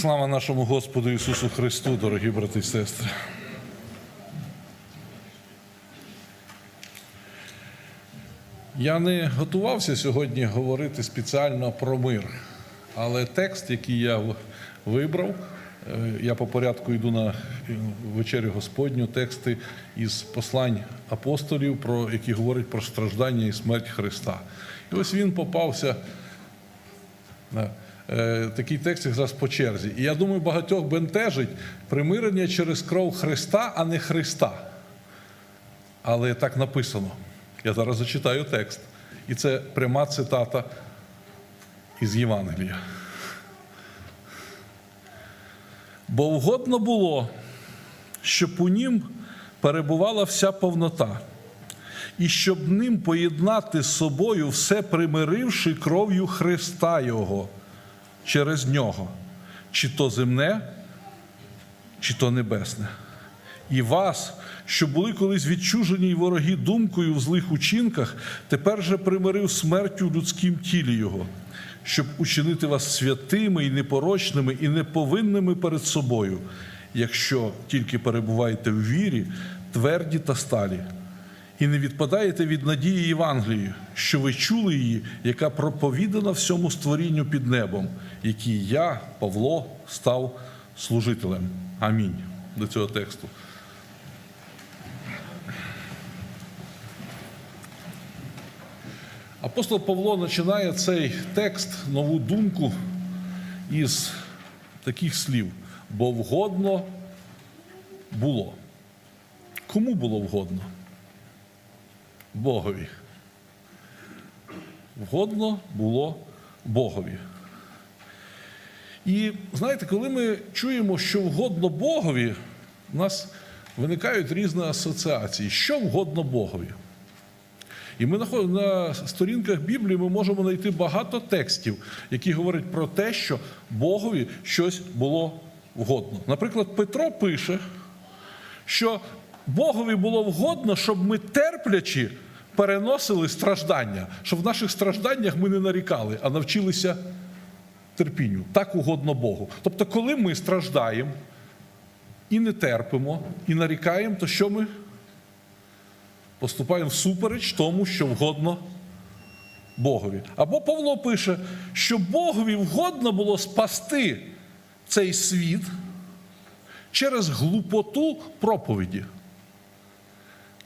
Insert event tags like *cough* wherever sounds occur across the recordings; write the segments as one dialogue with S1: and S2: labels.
S1: Слава нашому Господу Ісусу Христу, дорогі брати і сестри. Я не готувався сьогодні говорити спеціально про мир, але текст, який я вибрав, е, я по порядку йду на вечерю Господню, тексти із послань апостолів, про які говорять про страждання і смерть Христа. І ось він попався Да. Е, Такий текст якраз по черзі. І я думаю, багатьох бентежить примирення через кров Христа, а не Христа. Але так написано. Я зараз зачитаю текст. І це пряма цитата із Євангелія. Бо вгодно було, щоб у нім перебувала вся повнота, і щоб ним поєднати з собою все примиривши кров'ю Христа Його через нього, чи то земне, чи то небесне. І вас, що були колись відчужені й вороги думкою в злих учинках, тепер же примирив смертю в людськім тілі Його, щоб учинити вас святими і непорочними, і неповинними перед собою, якщо тільки перебуваєте в вірі, тверді та сталі, і не відпадаєте від надії Євангелії, що ви чули її, яка проповідана всьому створінню під небом, якій я, Павло, став служителем. Амінь. До цього тексту. Апостол Павло починає цей текст, нову думку із таких слів: бо вгодно було. Кому було вгодно? Богові. Вгодно було Богові. І знаєте, коли ми чуємо, що вгодно Богові, у нас виникають різні асоціації. Що вгодно Богові? І ми на сторінках Біблії ми можемо знайти багато текстів, які говорять про те, що Богові щось було вгодно. Наприклад, Петро пише, що Богові було вгодно, щоб ми терплячи переносили страждання, щоб в наших стражданнях ми не нарікали, а навчилися терпінню. Так угодно Богу. Тобто, коли ми страждаємо і не терпимо, і нарікаємо, то що ми? поступаємо всупереч тому, що вгодно Богові. Або Павло пише, що Богові вгодно було спасти цей світ через глупоту проповіді.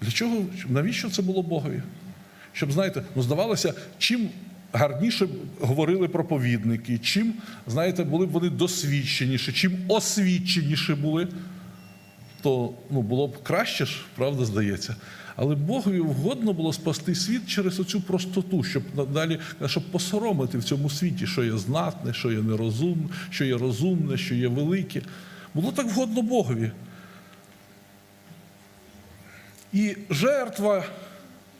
S1: Для чого? Навіщо це було Богові? Щоб, знаєте, ну здавалося, чим гарніше говорили проповідники, чим, знаєте, були б вони досвідченіші, чим освіченіші були, то ну, було б краще ж, правда, здається. Але Богові вгодно було спасти світ через оцю простоту, щоб надалі щоб посоромити в цьому світі, що є знатне, що є нерозумне, що є розумне, що є велике. Було так вгодно Богові. І жертва,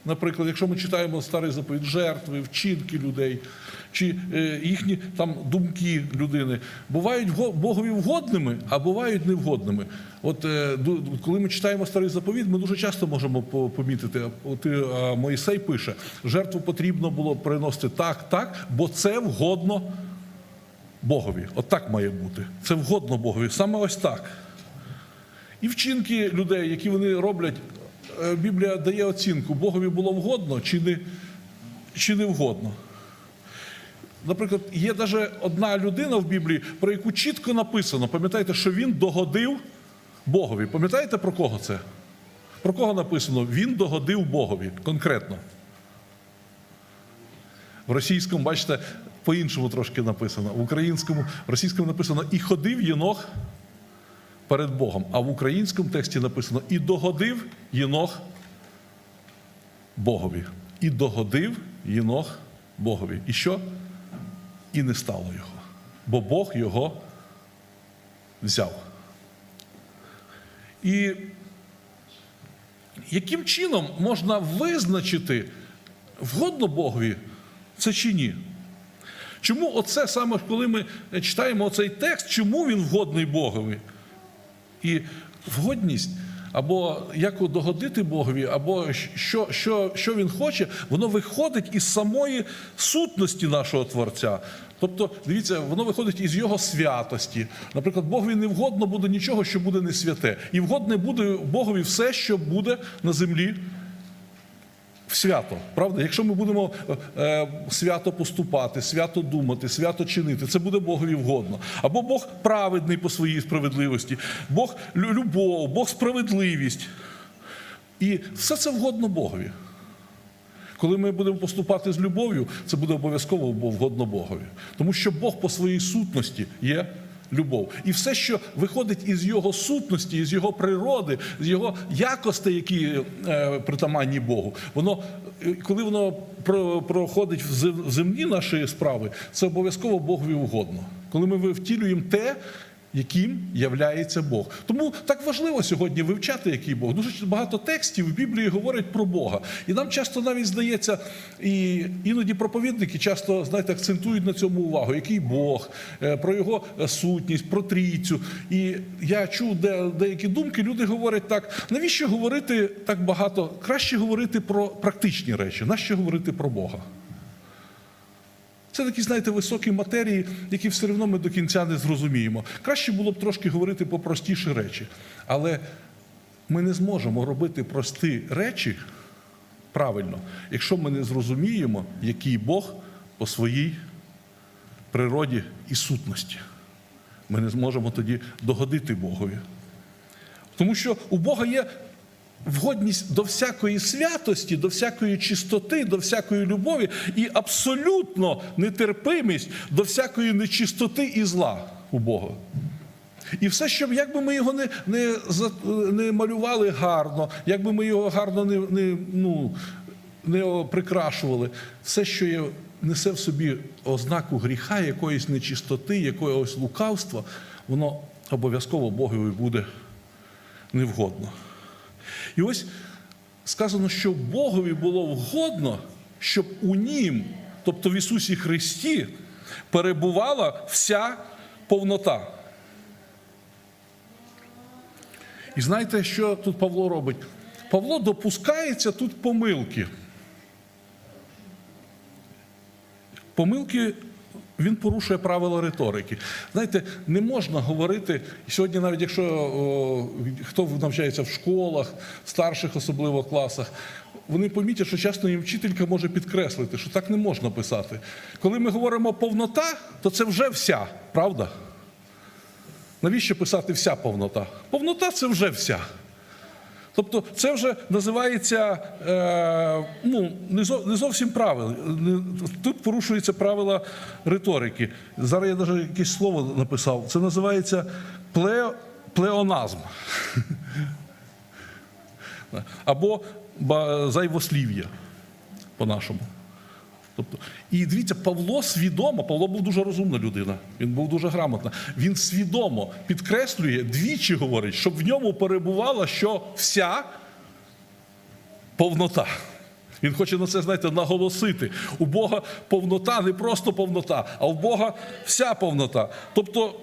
S1: наприклад, якщо ми читаємо старий заповідь, жертви, вчинки людей, чи е, їхні там думки людини, бувають Богові вгодними, а бувають невгодними. От е, коли ми читаємо старий заповідь, ми дуже часто можемо помітити. От е, Моїсей пише, жертву потрібно було приносити так, так, бо це вгодно Богові. От так має бути. Це вгодно Богові. Саме ось так. І вчинки людей, які вони роблять, Біблія дає оцінку, Богові було вгодно чи не, чи не вгодно. Наприклад, є навіть одна людина в Біблії, про яку чітко написано, пам'ятаєте, що він догодив Богові. Пам'ятаєте про кого це? Про кого написано? Він догодив Богові конкретно. В російському, бачите, по-іншому трошки написано. В українському, в російському написано і ходив єнох перед Богом. А в українському тексті написано і догодив єнох Богові. І догодив єнох Богові. І що? І не стало його. Бо Бог його взяв. І яким чином можна визначити, вгодно Богові це чи ні? Чому оце саме, коли ми читаємо цей текст, чому він вгодний Богові? І вгодність, або як догодити Богові, або що, що, що він хоче, воно виходить із самої сутності нашого Творця. Тобто, дивіться, воно виходить із його святості. Наприклад, Богові не вгодно буде нічого, що буде не святе. І вгодне буде Богові все, що буде на землі свято. Правда? Якщо ми будемо е, свято поступати, свято думати, свято чинити, це буде Богові вгодно. Або Бог праведний по своїй справедливості, Бог любов, Бог справедливість. І все це вгодно Богові. Коли ми будемо поступати з любов'ю, це буде обов'язково вгодно Богові. Тому що Бог по своїй сутності є любов. І все, що виходить із його сутності, із його природи, з його якостей, які е, притаманні Богу, воно, е, коли воно про- проходить в земні наші справи, це обов'язково Богові угодно. Коли ми втілюємо те, яким являється Бог. Тому так важливо сьогодні вивчати, який Бог. Дуже багато текстів в Біблії говорять про Бога. І нам часто навіть здається, і іноді проповідники часто знаєте, акцентують на цьому увагу, який Бог, е, про його сутність, про трійцю. І я чув де, деякі думки, люди говорять так: навіщо говорити так багато? Краще говорити про практичні речі, нащо говорити про Бога? Це такі, знаєте, високі матерії, які все одно ми до кінця не зрозуміємо. Краще було б трошки говорити про простіші речі. Але ми не зможемо робити прості речі правильно, якщо ми не зрозуміємо, який Бог по своїй природі і сутності. Ми не зможемо тоді догодити Богові. Тому що у Бога є вгодність до всякої святості, до всякої чистоти, до всякої любові і абсолютно нетерпимість до всякої нечистоти і зла у Бога. І все, що як би ми його не, не, не малювали гарно, як би ми його гарно не, не, ну, не прикрашували, все, що є, несе в собі ознаку гріха, якоїсь нечистоти, якогось лукавства, воно обов'язково Богові буде невгодно. І ось сказано, що Богові було вгодно, щоб у нім, тобто в Ісусі Христі, перебувала вся повнота. І знаєте, що тут Павло робить? Павло допускається тут помилки. Помилки він порушує правила риторики. Знаєте, не можна говорити сьогодні, навіть якщо о, хто навчається в школах, старших, особливо класах, вони помітять, що часто їм вчителька може підкреслити, що так не можна писати. Коли ми говоримо повнота, то це вже вся, правда? Навіщо писати вся повнота? Повнота це вже вся. Тобто це вже називається е, ну, не, зо, не зовсім правильно. Тут порушуються правила риторики. Зараз я навіть якесь слово написав. Це називається пле, плеоназм. *laughs* Або зайвослів'я по-нашому. Тобто, і дивіться, Павло свідомо, Павло був дуже розумна людина, він був дуже грамотна. Він свідомо підкреслює, двічі говорить, щоб в ньому перебувала що вся повнота. Він хоче на це, знаєте, наголосити. У Бога повнота не просто повнота, а у Бога вся повнота. Тобто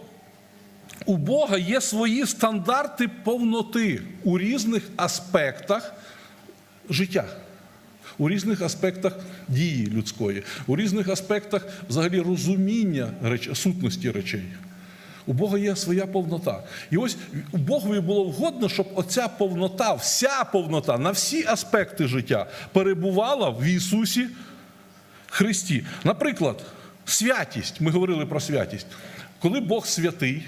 S1: у Бога є свої стандарти повноти у різних аспектах життя, у різних аспектах дії людської, у різних аспектах взагалі розуміння реч... сутності речей. У Бога є своя повнота. І ось Богові було вгодно, щоб оця повнота, вся повнота на всі аспекти життя перебувала в Ісусі Христі. Наприклад, святість. Ми говорили про святість. Коли Бог святий,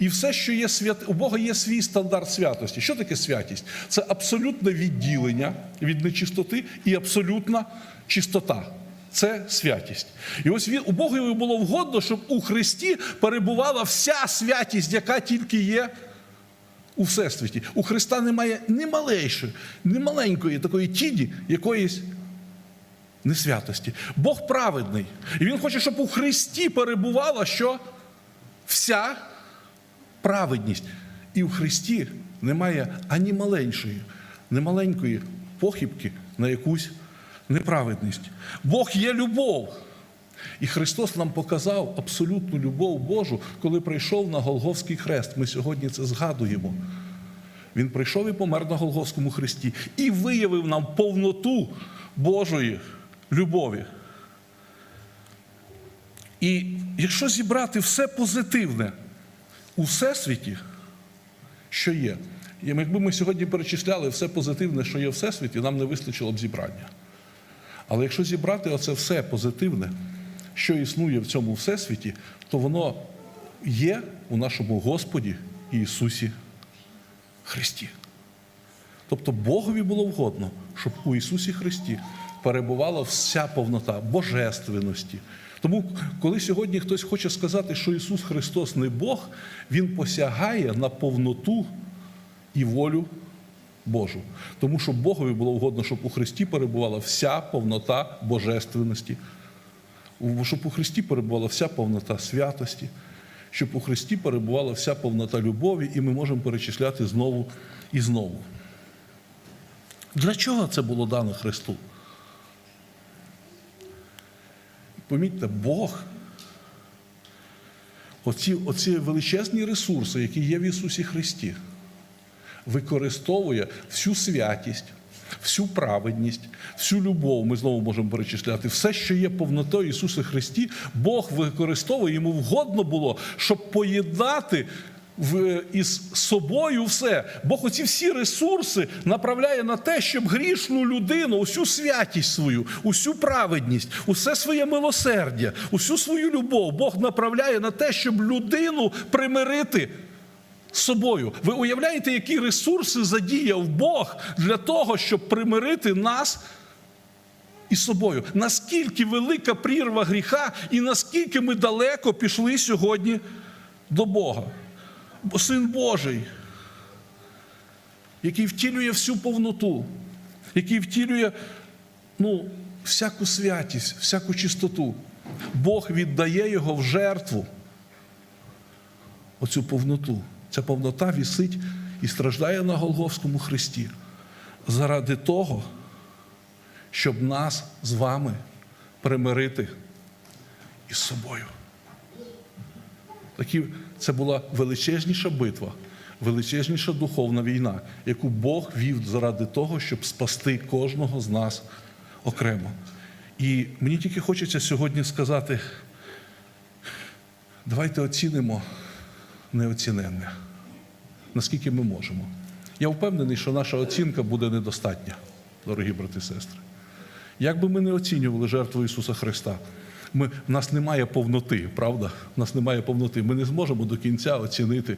S1: і все, що є свят... у Бога є свій стандарт святості. Що таке святість? Це абсолютне відділення від нечистоти і абсолютна чистота. Це святість. І ось у Богові було вгодно, щоб у Христі перебувала вся святість, яка тільки є у Всесвіті. У Христа немає ні малейшої, ні маленької такої тіні якоїсь несвятості. Бог праведний. І Він хоче, щоб у Христі перебувала що? Вся праведність. І в Христі немає ані маленької, ні маленької похибки на якусь неправедність. Бог є любов. І Христос нам показав абсолютну любов Божу, коли прийшов на Голговський хрест. Ми сьогодні це згадуємо. Він прийшов і помер на Голгофському хресті і виявив нам повноту Божої любові. І якщо зібрати все позитивне у всесвіті, що є, і якби ми сьогодні перечисляли все позитивне, що є в всесвіті, нам не вистачило б зібрання. Але якщо зібрати оце все позитивне, що існує в цьому всесвіті, то воно є у нашому Господі Ісусі Христі. Тобто Богові було вгодно, щоб у Ісусі Христі перебувала вся повнота божественності. Тому, коли сьогодні хтось хоче сказати, що Ісус Христос не Бог, Він посягає на повноту і волю Божу. Тому що Богові було вгодно, щоб у Христі перебувала вся повнота божественності, щоб у Христі перебувала вся повнота святості, щоб у Христі перебувала вся повнота любові, і ми можемо перечисляти знову і знову. Для чого це було дано Христу? Помітьте, Бог, оці, оці величезні ресурси, які є в Ісусі Христі, використовує всю святість, всю праведність, всю любов. Ми знову можемо перечисляти. Все, що є повнотою Ісуса Христі, Бог використовує, йому вгодно було, щоб поєднати в, із собою все. Бог оці всі ресурси направляє на те, щоб грішну людину, усю святість свою, усю праведність, усе своє милосердя, усю свою любов Бог направляє на те, щоб людину примирити з собою. Ви уявляєте, які ресурси задіяв Бог для того, щоб примирити нас із собою? Наскільки велика прірва гріха, і наскільки ми далеко пішли сьогодні до Бога? Син Божий, який втілює всю повноту, який втілює ну, всяку святість, всяку чистоту. Бог віддає його в жертву оцю повноту. Ця повнота вісить і страждає на Голговському хресті заради того, щоб нас з вами примирити із собою. Такі, це була величезніша битва, величезніша духовна війна, яку Бог вів заради того, щоб спасти кожного з нас окремо. І мені тільки хочеться сьогодні сказати: давайте оцінимо неоціненне, наскільки ми можемо. Я впевнений, що наша оцінка буде недостатня, дорогі брати і сестри. Як би ми не оцінювали жертву Ісуса Христа, ми, в нас немає повноти, правда? В нас немає повноти. Ми не зможемо до кінця оцінити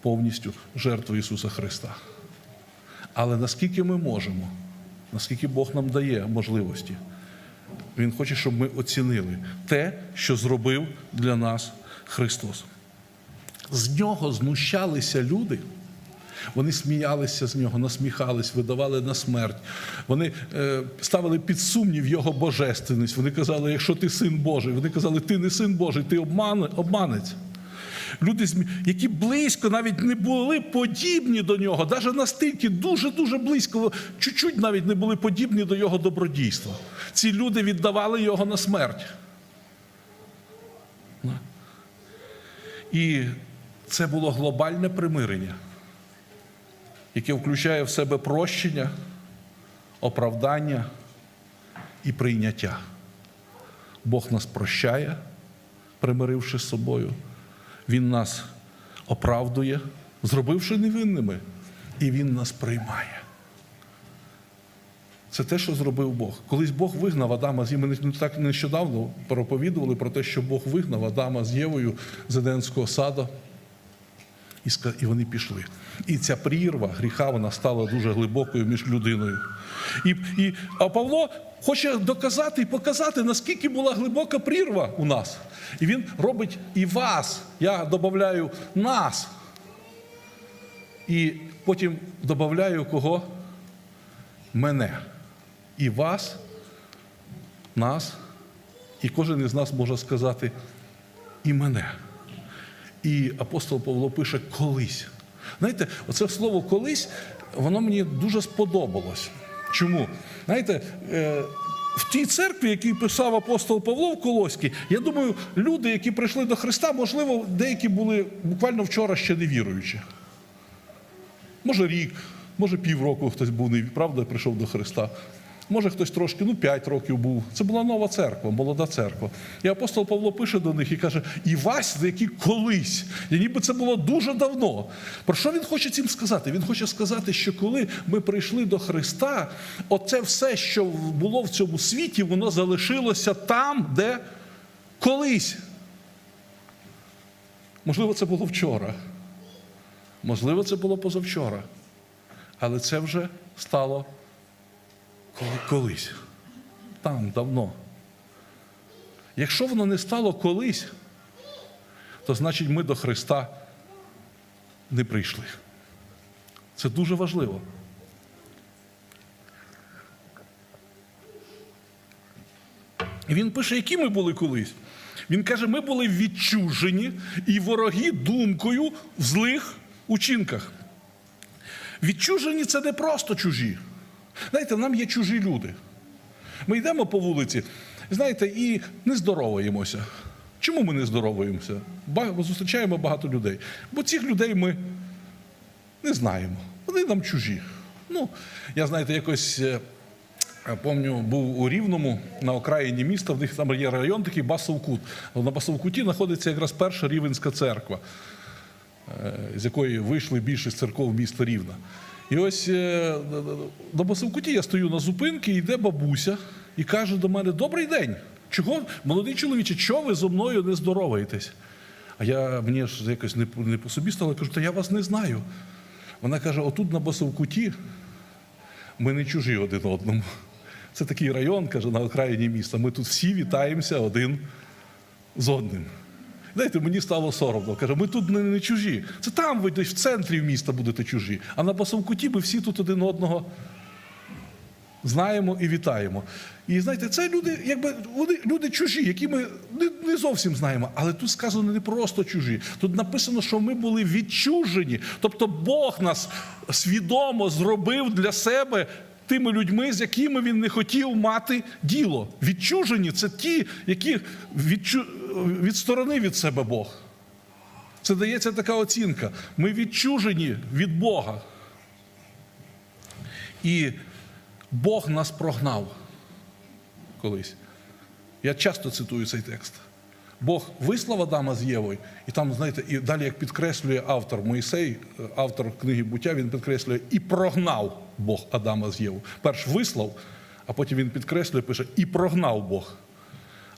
S1: повністю жертву Ісуса Христа. Але наскільки ми можемо, наскільки Бог нам дає можливості, Він хоче, щоб ми оцінили те, що зробив для нас Христос. З нього знущалися люди. Вони сміялися з нього, насміхались, видавали на смерть. Вони е, ставили під сумнів його божественність. Вони казали, якщо ти син Божий, вони казали, ти не син Божий, ти обман, обманець. Люди, які близько навіть не були подібні до нього, навіть настільки дуже-дуже близько, чуть-чуть навіть не були подібні до його добродійства. Ці люди віддавали його на смерть. І це було глобальне примирення, яке включає в себе прощення, оправдання і прийняття. Бог нас прощає, примиривши з собою. Він нас оправдує, зробивши невинними, і Він нас приймає. Це те, що зробив Бог. Колись Бог вигнав Адама з Євою. Ми так нещодавно проповідували про те, що Бог вигнав Адама з Євою з Еденського саду. І вони пішли. І ця прірва гріха вона стала дуже глибокою між людиною. І, і, а Павло хоче доказати і показати, наскільки була глибока прірва у нас. І він робить і вас, я додаю нас. І потім додаю кого? Мене. І вас, нас, і кожен із нас може сказати і мене. І апостол Павло пише колись. Знаєте, оце слово колись, воно мені дуже сподобалось. Чому? Знаєте, е, в тій церкві, який писав апостол Павло в Колоській, я думаю, люди, які прийшли до Христа, можливо, деякі були буквально вчора ще не віруючі. може рік, може півроку хтось був правда, прийшов до Христа. Може, хтось трошки, ну 5 років був. Це була нова церква, молода церква. І апостол Павло пише до них і каже: і вас, які колись, і ніби це було дуже давно. Про що він хоче цим сказати? Він хоче сказати, що коли ми прийшли до Христа, оце все, що було в цьому світі, воно залишилося там, де колись. Можливо, це було вчора. Можливо, це було позавчора. Але це вже стало колись. Там давно. Якщо воно не стало колись, то значить ми до Христа не прийшли. Це дуже важливо. І він пише, які ми були колись. Він каже, ми були відчужені і вороги думкою в злих учинках. Відчужені це не просто чужі. Знаєте, нам є чужі люди. Ми йдемо по вулиці, знаєте, і не здороваємося. Чому ми не здороваємося? Ба- Зустрічаємо багато людей. Бо цих людей ми не знаємо. Вони нам чужі. Ну, я знаєте, якось е, пам'ятаю, був у Рівному на окраїні міста, в них там є район такий Басовкут. На Басовкуті знаходиться якраз перша Рівенська церква, е, з якої вийшли більшість церков міста Рівна. І ось е, на Басовкуті я стою на зупинці, йде бабуся і каже до мене: Добрий день! Чого, молодий чоловіче, чого ви зо мною не здороваєтесь? А я мені ж якось не, не по собі стало, кажу, та я вас не знаю. Вона каже: отут на Басовкуті ми не чужі один одному. Це такий район, каже, на окраїні міста. Ми тут всі вітаємося один з одним. Знаєте, мені стало соромно. Каже, ми тут не, не чужі. Це там ви десь в центрі міста будете чужі. А на Басовкуті ми всі тут один одного знаємо і вітаємо. І знаєте, це люди, якби вони люди чужі, які ми не, не зовсім знаємо. Але тут сказано не просто чужі. Тут написано, що ми були відчужені. Тобто Бог нас свідомо зробив для себе. Тими людьми, з якими він не хотів мати діло. Відчужені це ті, які відчу... відсторонив від себе Бог. Це дається така оцінка. Ми відчужені від Бога. І Бог нас прогнав колись. Я часто цитую цей текст. Бог вислав Адама з Євою, і там, знаєте, і далі, як підкреслює автор Моїсей, е, автор книги буття, він підкреслює і прогнав Бог Адама з Євою. Перш вислав, а потім він підкреслює, пише, і прогнав Бог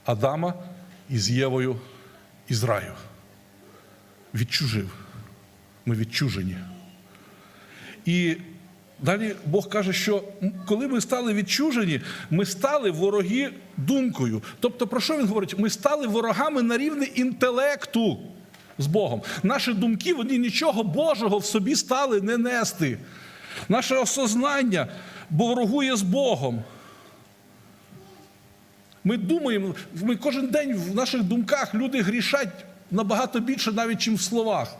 S1: Адама із Євою із раю. Відчужив. Ми відчужені. І далі Бог каже, що коли ми стали відчужені, ми стали вороги думкою. Тобто, про що він говорить? Ми стали ворогами на рівні інтелекту з Богом. Наші думки, вони нічого Божого в собі стали не нести. Наше осознання ворогує з Богом. Ми думаємо, ми кожен день в наших думках люди грішать набагато більше, навіть чим в словах.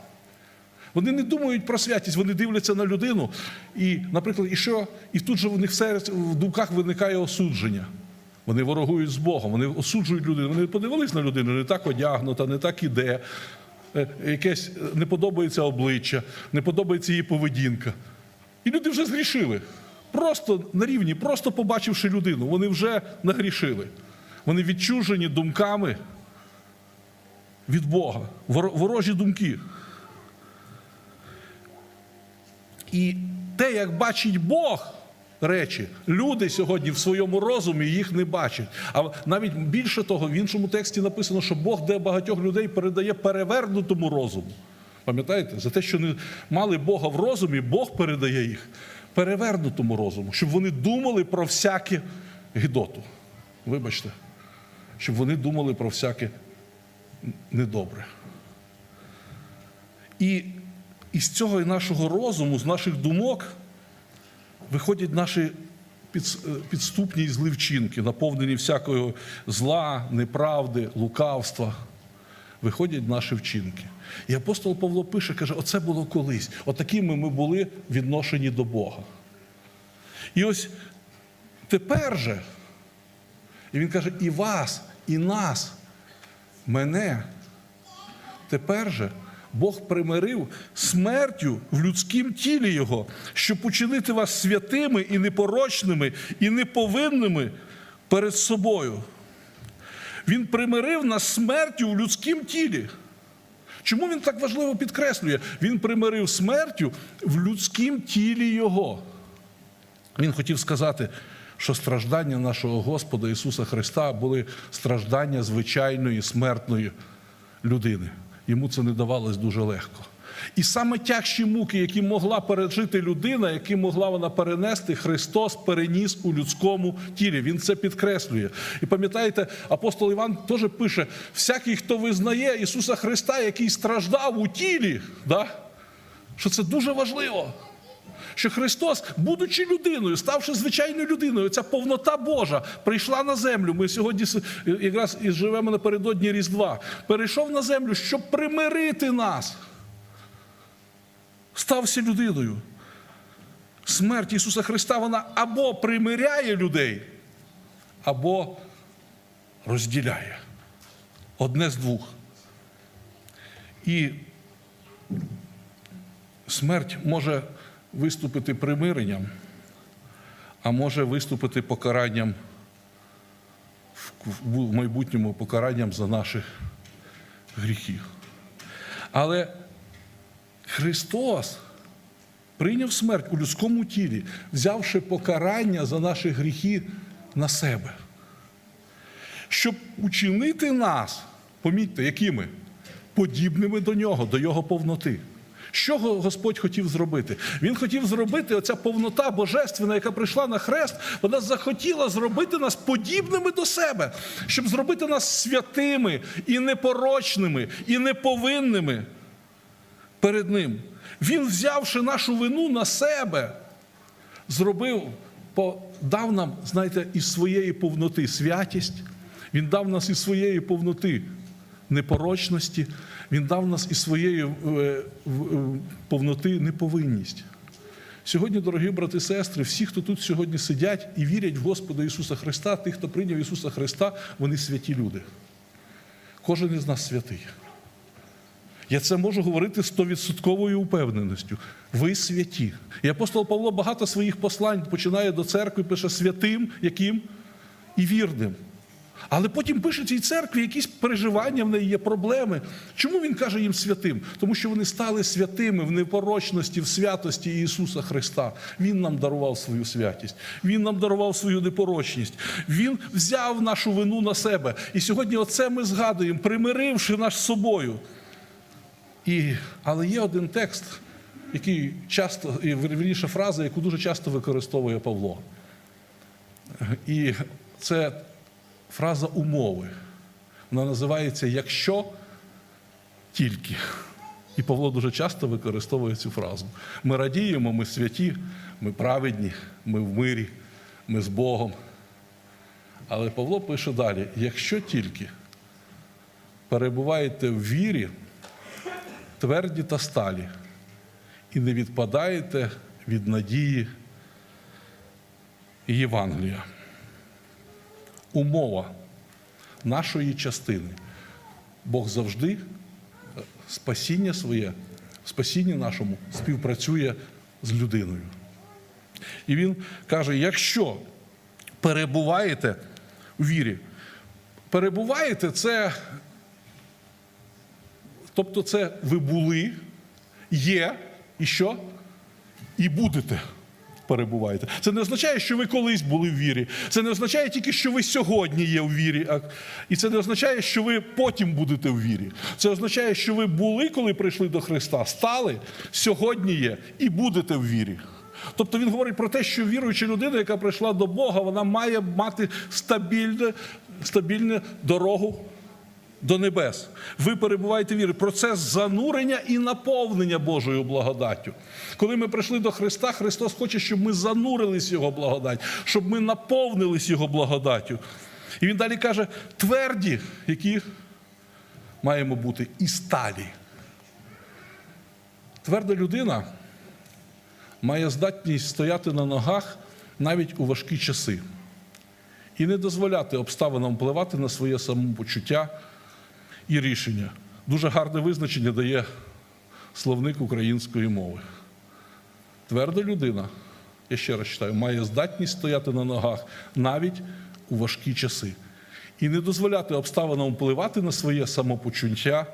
S1: Вони не думають про святість, вони дивляться на людину, і, наприклад, і що? І тут же в них в в думках виникає осудження. Вони ворогують з Богом, вони осуджують людину. Вони подивились на людину, не так одягнута, не так іде, е, якесь е, не подобається обличчя, не подобається її поведінка. І люди вже згрішили. Просто на рівні, просто побачивши людину, вони вже нагрішили. Вони відчужені думками від Бога, ворожі думки. І те, як бачить Бог речі, люди сьогодні в своєму розумі їх не бачать. А навіть більше того, в іншому тексті написано, що Бог де багатьох людей передає перевернутому розуму. Пам'ятаєте? За те, що не мали Бога в розумі, Бог передає їх перевернутому розуму, щоб вони думали про всяке гідоту. Вибачте, щоб вони думали про всяке недобре. І із цього і нашого розуму, з наших думок, виходять наші е, підступні і злі вчинки, наповнені всякого зла, неправди, лукавства. Виходять наші вчинки. І апостол Павло пише, каже: оце було колись. Отакими ми були відношені до Бога. І ось тепер же, і він каже, і вас, і нас, мене, тепер же Бог примирив смертю в людськім тілі Його, щоб учинити вас святими і непорочними, і неповинними перед собою. Він примирив нас смертю в людськім тілі. Чому він так важливо підкреслює? Він примирив смертю в людськім тілі Його. Він хотів сказати, що страждання нашого Господа Ісуса Христа були страждання звичайної смертної людини. Йому це не давалось дуже легко. І саме тягші муки, які могла пережити людина, які могла вона перенести, Христос переніс у людському тілі. Він це підкреслює. І пам'ятаєте, апостол Іван теж пише: всякий, хто визнає Ісуса Христа, який страждав у тілі, да? що це дуже важливо. Що Христос, будучи людиною, ставши звичайною людиною, ця повнота Божа прийшла на землю. Ми сьогодні якраз і живемо напередодні Різдва. Перейшов на землю, щоб примирити нас. Стався людиною. Смерть Ісуса Христа вона або примиряє людей, або розділяє. Одне з двох. І смерть може виступити примиренням, а може виступити покаранням в- майбутньому покаранням за наших гріхів. Але Христос прийняв смерть у людському тілі, взявши покарання за наші гріхи на себе. Щоб учинити нас, помітьте, якими? Подібними до нього, до його повноти. Що Господь хотів зробити? Він хотів зробити оця повнота божественна, яка прийшла на хрест, вона захотіла зробити нас подібними до себе, щоб зробити нас святими і непорочними, і неповинними перед Ним. Він, взявши нашу вину на себе, зробив, дав нам, знаєте, із своєї повноти святість, Він дав нас із своєї повноти непорочності, Він дав нас із своєї е, е, повноти неповинність. Сьогодні, дорогі брати і сестри, всі, хто тут сьогодні сидять і вірять в Господа Ісуса Христа, тих, хто прийняв Ісуса Христа, вони святі люди. Кожен із нас святий. Я це можу говорити стовідсотковою упевненістю. Ви святі. І апостол Павло багато своїх послань починає до церкви, пише святим, яким і вірним. Але потім пише цій церкві якісь переживання в неї є, проблеми. Чому він каже їм святим? Тому що вони стали святими в непорочності, в святості Ісуса Христа. Він нам дарував свою святість, Він нам дарував свою непорочність. Він взяв нашу вину на себе. І сьогодні оце ми згадуємо, примиривши нас з собою. І, але є один текст, який часто, і вірніше фраза, яку дуже часто використовує Павло. І це фраза умови. Вона називається Якщо тільки. І Павло дуже часто використовує цю фразу. Ми радіємо, ми святі, ми праведні, ми в мирі, ми з Богом. Але Павло пише далі: якщо тільки перебуваєте в вірі, тверді та сталі, і не відпадаєте від надії Євангелія. Умова нашої частини. Бог завжди е, спасіння своє, в спасінні нашому співпрацює з людиною. І він каже: якщо перебуваєте у вірі, перебуваєте це Тобто, це ви були, є і що? І будете перебуваєте. Це не означає, що ви колись були в вірі. Це не означає тільки, що ви сьогодні є в вірі. І це не означає, що ви потім будете в вірі. Це означає, що ви були, коли прийшли до Христа, стали, сьогодні є і будете в вірі. Тобто він говорить про те, що віруюча людина, яка прийшла до Бога, вона має мати стабільне, стабільну дорогу до небес. Ви перебуваєте в вірі. Процес занурення і наповнення Божою благодаттю. Коли ми прийшли до Христа, Христос хоче, щоб ми занурились Його благодать, щоб ми наповнились Його благодаттю. І він далі каже: тверді, які маємо бути, і сталі. Тверда людина має здатність стояти на ногах навіть у важкі часи і не дозволяти обставинам впливати на своє самопочуття і рішення. Дуже гарне визначення дає словник української мови. Тверда людина, я ще раз читаю, має здатність стояти на ногах навіть у важкі часи і не дозволяти обставинам впливати на своє самопочуття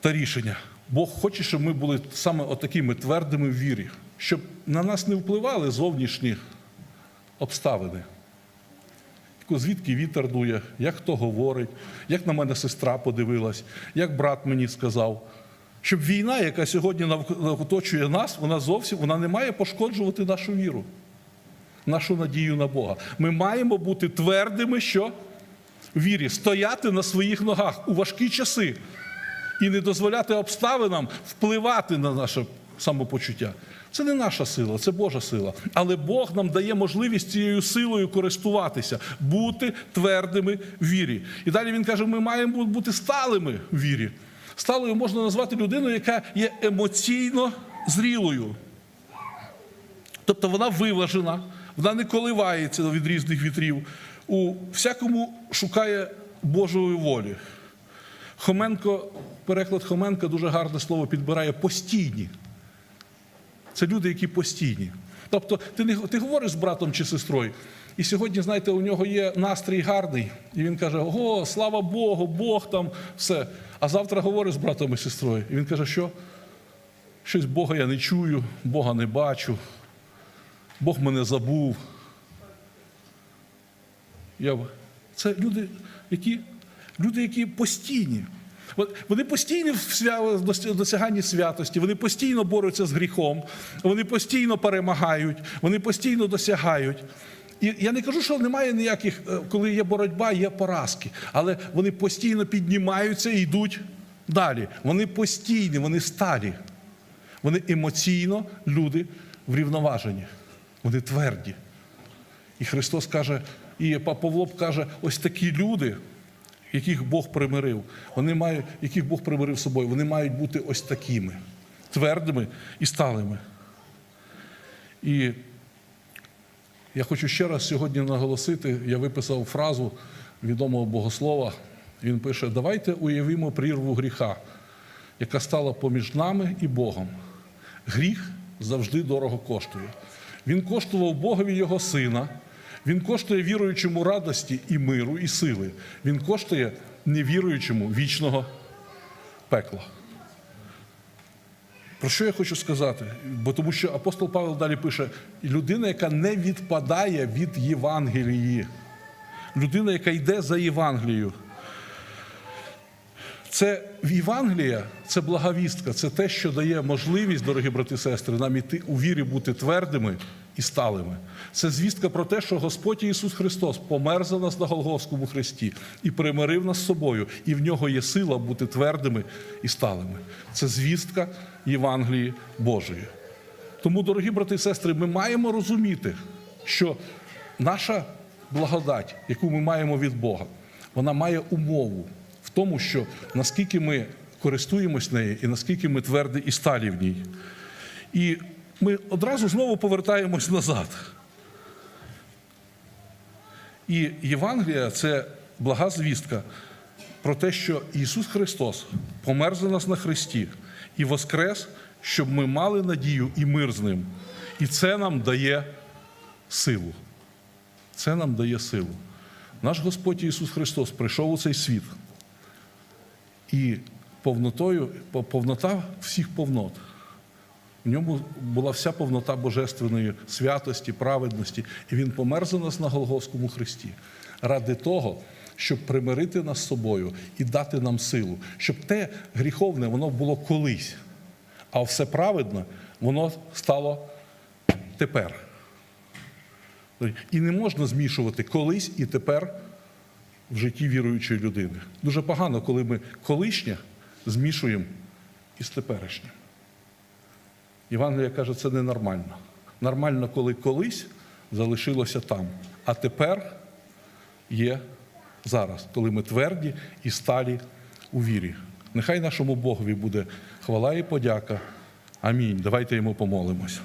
S1: та рішення. Бог хоче, щоб ми були саме отакими твердими в вірі, щоб на нас не впливали зовнішні обставини. Звідки вітер дує, як хто говорить, як на мене сестра подивилась, як брат мені сказав. Щоб війна, яка сьогодні оточує нас, вона зовсім вона не має пошкоджувати нашу віру, нашу надію на Бога. Ми маємо бути твердими, що в вірі, стояти на своїх ногах у важкі часи і не дозволяти обставинам впливати на наше самопочуття. Це не наша сила, це Божа сила. Але Бог нам дає можливість цією силою користуватися, бути твердими в вірі. І далі він каже: ми маємо бути сталими в вірі. Сталою можна назвати людину, яка є емоційно зрілою. Тобто вона виважена, вона не коливається від різних вітрів, у всякому шукає Божої волі. Хоменко, переклад Хоменка дуже гарне слово підбирає постійні. Це люди, які постійні. Тобто, ти не ти говориш з братом чи сестрою, і сьогодні, знаєте, у нього є настрій гарний, і він каже: Ого, слава Богу, Бог там все. А завтра говориш з братом і сестрою, і він каже, що щось Бога я не чую, Бога не бачу, Бог мене забув. Я... Це люди, які, люди, які постійні. Вони постійно в досяганні святості, вони постійно борються з гріхом, вони постійно перемагають, вони постійно досягають. І я не кажу, що немає ніяких, е, коли є боротьба, є поразки, але вони постійно піднімаються і йдуть далі. Вони постійні, вони сталі. Вони емоційно люди врівноважені, вони тверді. І Христос каже, і Павло каже, ось такі люди, яких Бог примирив, вони мають, яких Бог примирив з собою, вони мають бути ось такими, твердими і сталими. І я хочу ще раз сьогодні наголосити, я виписав фразу відомого богослова. Він пише: давайте уявімо прірву гріха, яка стала поміж нами і Богом. Гріх завжди дорого коштує. Він коштував Богові Його сина. Він коштує віруючому радості і миру, і сили. Він коштує невіруючому вічного пекла. Про що я хочу сказати? Бо тому що апостол Павло далі пише: людина, яка не відпадає від Євангелії, людина, яка йде за Євангелією. Це Євангелія, це благовістка, це те, що дає можливість, дорогі брати і сестри, нам іти у вірі бути твердими і сталими. Це звістка про те, що Господь Ісус Христос помер за нас на Голговському хресті і примирив нас з собою, і в нього є сила бути твердими і сталими. Це звістка Євангелії Божої. Тому, дорогі брати і сестри, ми маємо розуміти, що наша благодать, яку ми маємо від Бога, вона має умову в тому, що наскільки ми користуємось нею і наскільки ми тверді і сталі в ній. І ми одразу знову повертаємось назад. І Євангелія це блага звістка про те, що Ісус Христос помер за нас на Христі і воскрес, щоб ми мали надію і мир з Ним. І це нам дає силу. Це нам дає силу. Наш Господь Ісус Христос прийшов у цей світ. І повнотою, повнота всіх повнот. В ньому була вся повнота божественної святості, праведності, і він помер за нас на Голговському хресті ради того, щоб примирити нас з собою і дати нам силу, щоб те гріховне воно було колись, а все праведне воно стало тепер. І не можна змішувати колись і тепер в житті віруючої людини. Дуже погано, коли ми колишнє змішуємо із теперішнім. Євангелія каже, це ненормально. Нормально, коли колись залишилося там, а тепер є зараз, коли ми тверді і сталі у вірі. Нехай нашому Богові буде хвала і подяка. Амінь. Давайте йому помолимось.